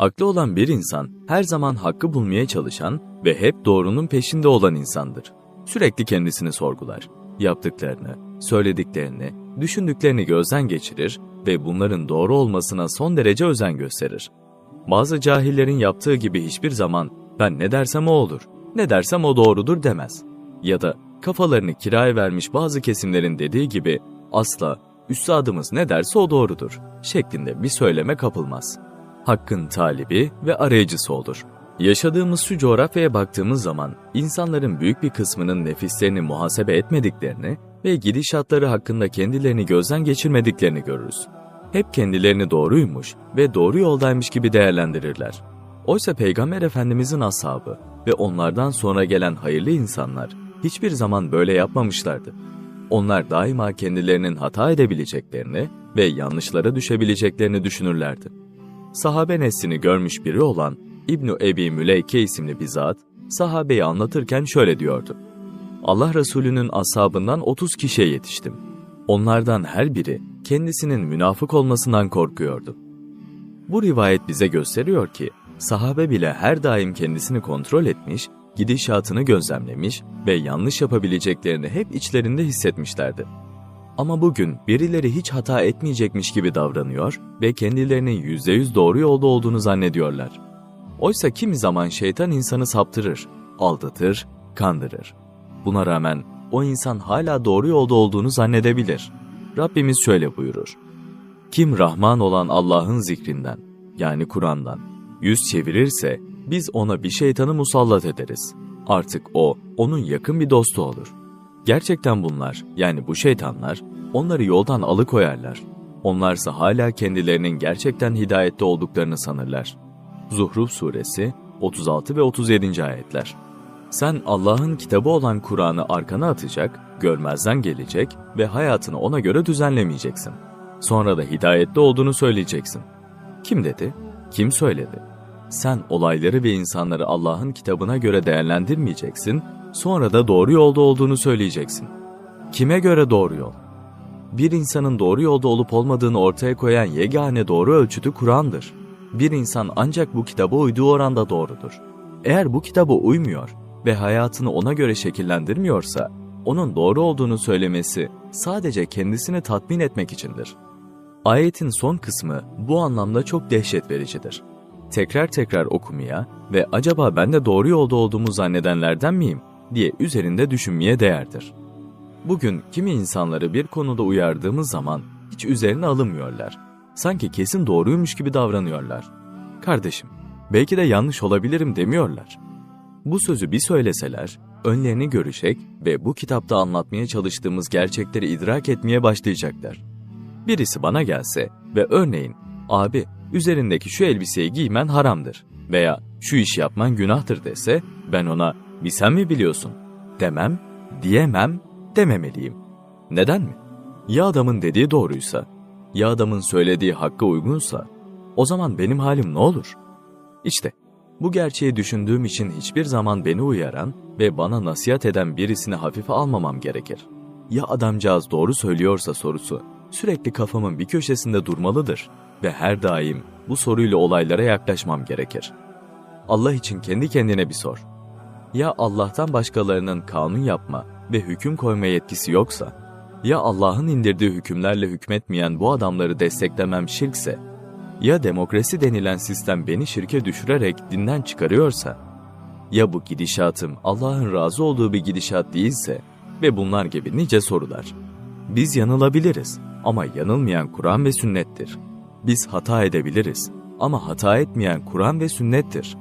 Aklı olan bir insan her zaman hakkı bulmaya çalışan ve hep doğrunun peşinde olan insandır. Sürekli kendisini sorgular. Yaptıklarını, söylediklerini, düşündüklerini gözden geçirir ve bunların doğru olmasına son derece özen gösterir. Bazı cahillerin yaptığı gibi hiçbir zaman ben ne dersem o olur, ne dersem o doğrudur demez. Ya da kafalarını kiraya vermiş bazı kesimlerin dediği gibi asla üstadımız ne derse o doğrudur şeklinde bir söyleme kapılmaz. Hakkın talibi ve arayıcısı olur. Yaşadığımız şu coğrafyaya baktığımız zaman insanların büyük bir kısmının nefislerini muhasebe etmediklerini ve gidişatları hakkında kendilerini gözden geçirmediklerini görürüz. Hep kendilerini doğruymuş ve doğru yoldaymış gibi değerlendirirler. Oysa Peygamber Efendimizin ashabı ve onlardan sonra gelen hayırlı insanlar hiçbir zaman böyle yapmamışlardı. Onlar daima kendilerinin hata edebileceklerini ve yanlışlara düşebileceklerini düşünürlerdi. Sahabe neslini görmüş biri olan İbnu Ebi Müleyke isimli bir zat, sahabeyi anlatırken şöyle diyordu. Allah Resulü'nün ashabından 30 kişiye yetiştim. Onlardan her biri kendisinin münafık olmasından korkuyordu. Bu rivayet bize gösteriyor ki, sahabe bile her daim kendisini kontrol etmiş, gidişatını gözlemlemiş ve yanlış yapabileceklerini hep içlerinde hissetmişlerdi. Ama bugün birileri hiç hata etmeyecekmiş gibi davranıyor ve kendilerinin %100 doğru yolda olduğunu zannediyorlar. Oysa kimi zaman şeytan insanı saptırır, aldatır, kandırır. Buna rağmen o insan hala doğru yolda olduğunu zannedebilir. Rabbimiz şöyle buyurur. Kim Rahman olan Allah'ın zikrinden, yani Kur'an'dan, yüz çevirirse biz ona bir şeytanı musallat ederiz. Artık o, onun yakın bir dostu olur. Gerçekten bunlar, yani bu şeytanlar, onları yoldan alıkoyarlar. Onlarsa hala kendilerinin gerçekten hidayette olduklarını sanırlar. Zuhruf Suresi 36 ve 37. ayetler. Sen Allah'ın kitabı olan Kur'an'ı arkana atacak, görmezden gelecek ve hayatını ona göre düzenlemeyeceksin. Sonra da hidayette olduğunu söyleyeceksin. Kim dedi? Kim söyledi? Sen olayları ve insanları Allah'ın kitabına göre değerlendirmeyeceksin, sonra da doğru yolda olduğunu söyleyeceksin. Kime göre doğru yol? Bir insanın doğru yolda olup olmadığını ortaya koyan yegane doğru ölçütü Kur'an'dır. Bir insan ancak bu kitaba uyduğu oranda doğrudur. Eğer bu kitaba uymuyor ve hayatını ona göre şekillendirmiyorsa, onun doğru olduğunu söylemesi sadece kendisini tatmin etmek içindir. Ayetin son kısmı bu anlamda çok dehşet vericidir. Tekrar tekrar okumaya ve acaba ben de doğru yolda olduğumu zannedenlerden miyim diye üzerinde düşünmeye değerdir. Bugün kimi insanları bir konuda uyardığımız zaman hiç üzerine alınmıyorlar. Sanki kesin doğruymuş gibi davranıyorlar. Kardeşim, belki de yanlış olabilirim demiyorlar. Bu sözü bir söyleseler, önlerini görecek ve bu kitapta anlatmaya çalıştığımız gerçekleri idrak etmeye başlayacaklar. Birisi bana gelse ve örneğin, abi üzerindeki şu elbiseyi giymen haramdır veya şu iş yapman günahtır dese, ben ona bir sen mi biliyorsun demem, diyemem, dememeliyim. Neden mi? Ya adamın dediği doğruysa, ya adamın söylediği hakka uygunsa, o zaman benim halim ne olur? İşte bu gerçeği düşündüğüm için hiçbir zaman beni uyaran ve bana nasihat eden birisini hafife almamam gerekir. Ya adamcağız doğru söylüyorsa sorusu sürekli kafamın bir köşesinde durmalıdır ve her daim bu soruyla olaylara yaklaşmam gerekir. Allah için kendi kendine bir sor. Ya Allah'tan başkalarının kanun yapma ve hüküm koyma yetkisi yoksa, ya Allah'ın indirdiği hükümlerle hükmetmeyen bu adamları desteklemem şirkse, ya demokrasi denilen sistem beni şirke düşürerek dinden çıkarıyorsa, ya bu gidişatım Allah'ın razı olduğu bir gidişat değilse ve bunlar gibi nice sorular. Biz yanılabiliriz ama yanılmayan Kur'an ve sünnettir. Biz hata edebiliriz ama hata etmeyen Kur'an ve sünnettir.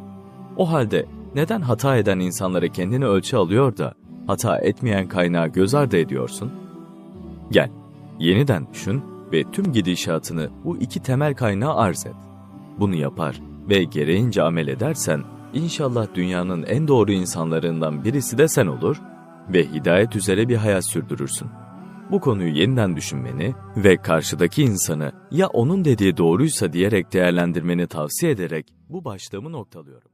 O halde neden hata eden insanları kendine ölçü alıyor da hata etmeyen kaynağı göz ardı ediyorsun? Gel, yeniden düşün ve tüm gidişatını bu iki temel kaynağa arz et. Bunu yapar ve gereğince amel edersen inşallah dünyanın en doğru insanlarından birisi de sen olur ve hidayet üzere bir hayat sürdürürsün. Bu konuyu yeniden düşünmeni ve karşıdaki insanı ya onun dediği doğruysa diyerek değerlendirmeni tavsiye ederek bu başlığımı noktalıyorum.